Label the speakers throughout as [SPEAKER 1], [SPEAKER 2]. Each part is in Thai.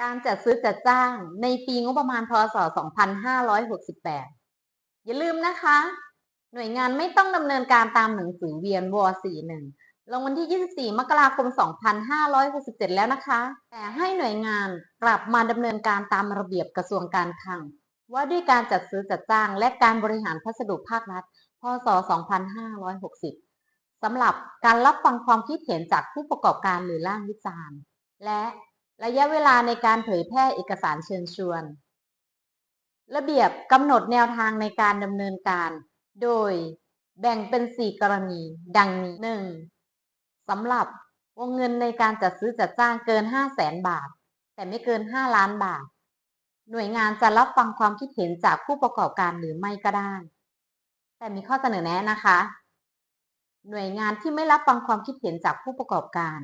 [SPEAKER 1] การจัดซื้อจัดจ้างในปีงบประมาณพศ 2568 อย่าลืมนะคะ หน่วยงานไม่ต้องดำเนินการตามหนังสือเวียนวอ41 ลงวันที่ 24 มกราคม 2567 แล้วนะคะ แต่ให้หน่วยงานกลับมาดำเนินการตามระเบียบกระทรวงการคลัง ว่าด้วยการจัดซื้อจัดจ้าง และการบริหารพัสดุภาครัฐ พศ 2560 สำหรับการรับฟังความคิดเห็นจากผู้ประกอบการหรือร่างวิจารณ์ และ ระยะเวลาในการเผยแพร่เอกสารเชิญชวน ระเบียบกำหนดแนวทางในการดำเนินการ โดยแบ่งเป็น 4 กรณี ดังนี้ 1. สำหรับวงเงินในการจัดซื้อจัดจ้างเกิน 5 0 0แสนบาท แต่ไม่เกิน 5 ล้านบาท หน่วยงานจะรับฟังความคิดเห็นจากผู้ประกอบการหรือไม่ก็ได้ แต่มีข้อเสนอแนะนะคะ หน่วยงานที่ไม่รับฟังความคิดเห็นจากผู้ประกอบการ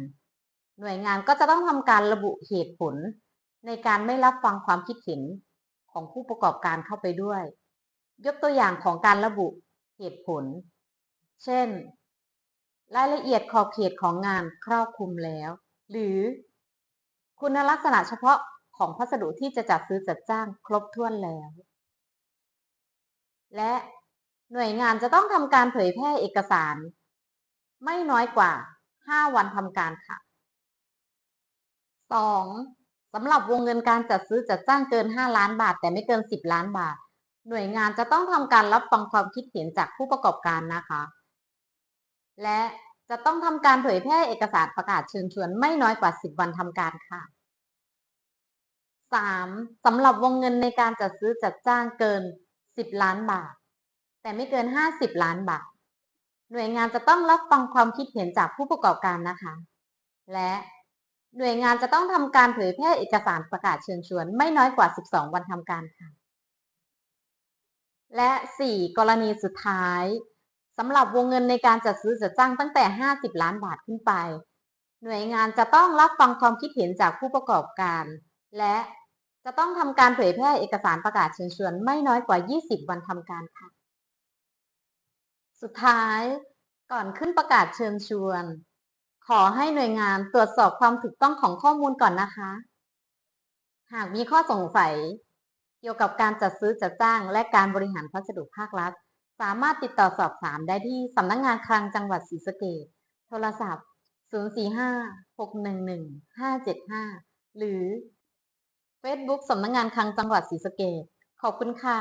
[SPEAKER 1] หน่วยงานก็จะต้องทำการระบุเหตุผล ในการไม่รับฟังความคิดเห็นของผู้ประกอบการเข้าไปด้วย ยกตัวอย่างของการระบุเหตุผล เช่น รายละเอียดขอบเขตของงานครอบคลุมแล้ว หรือ คุณลักษณะเฉพาะของพัสดุที่จะจัดซื้อจัดจ้างครบถ้วนแล้ว และหน่วยงานจะต้องทำการเผยแพร่เอกสาร ไม่น้อยกว่า 5 วันทำการค่ะ 2. สำหรับวงเงินการจัดซื้อจัดจ้างเกิน 5 ล้านบาท แต่ไม่เกิน 10 ล้านบาท หน่วยงานจะต้องทำการรับฟังความคิดเห็นจากผู้ประกอบการนะคะ และจะต้องทำการเผยแพร่เอกสารประกาศเชิญชวนไม่น้อยกว่า 10 วันทำการค่ะ 3. สำหรับวงเงินในการจัดซื้อจัดจ้างเกิน 10 ล้านบาท แต่ไม่เกิน 50 ล้านบาท หน่วยงานจะต้องรับฟังความคิดเห็นจากผู้ประกอบการนะคะ และ หน่วยงานจะต้องทำการเผยแพร่เอกสารประกาศเชิญชวน ไม่น้อยกว่า 12 วันทำการค่ะ และ 4. กรณีสุดท้ายสำหรับวงเงินในการจัดซื้อจัดจ้างตั้งแต่ 50 ล้านบาทขึ้นไป หน่วยงานจะต้องรับฟังความคิดเห็นจากผู้ประกอบการ และจะต้องทำการเผยแพร่เอกสารประกาศเชิญชวน ไม่น้อยกว่า 20 วันทำการค่ะ สุดท้ายก่อนขึ้นประกาศเชิญชวน ขอให้หน่วยงานตรวจสอบความถูกต้องของข้อมูลก่อนนะคะ หากมีข้อสงสัย เกี่ยวกับการจัดซื้อจัดจ้าง และการบริหารพัสดุภาครัฐ สามารถติดต่อสอบถามได้ที่สำนักงงานคลังจังหวัดศรีสะเกษโทรศัพท์ 045-611-575 หรือ Facebook สำนักงงานคลังจังหวัดศรีสะเกษขอบคุณค่ะ